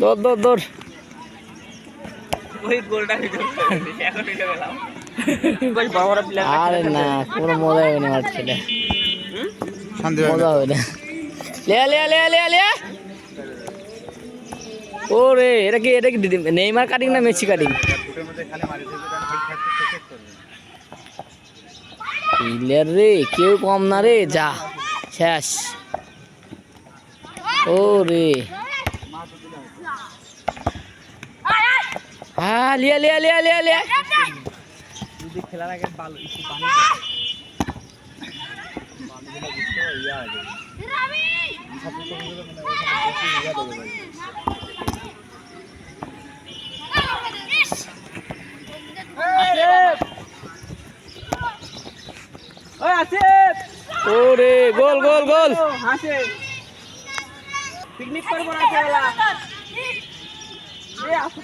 দৌড় দৌড় দৌড়। আরে না কোনো মজা হবে না মজা হবে না। লিয়া লিয়া লিয়া লিয়া লিয়া। ও এটা কি এটা কি নেইমার কাটিং না মেসি কাটিং প্লেয়ার রে কেউ কম না রে যা শেষ। ও রে হ্যাঁ লিয়া লিয়া লিয়া লিয়া লিয়া। যদি খেলার আগে ভালো একটু পানি ওই আসিফ ও রে গোল গোল গোল। হাসে পিকনিক করব না খেলা এ আসো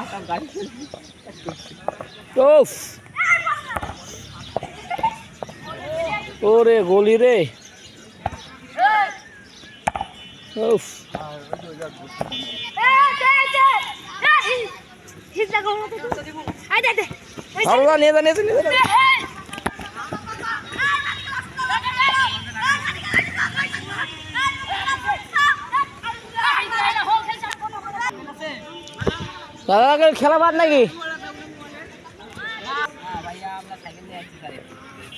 আসো গাড়ি ওফ ও রে গলি রে ওফ নিয়ে যা নিয়ে যা, নিয়ে যা। দাদা খেলা বাদ নাকি?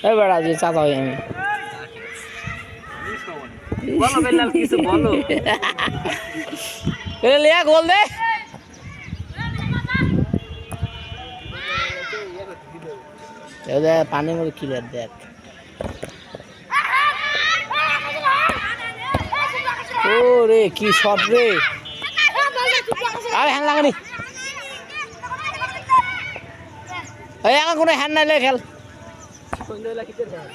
এই বেড়া, যে চাচা হই আমি। লিয়া, গোল দে। পানির মধ্যে ক্লিয়ার দেখ। ও রে কি শট রে। আরে হ্যান লাগানি এই এখন কোনো হ্যান নাই খেল সন্ধ্যাবেলা কিসের খেলা।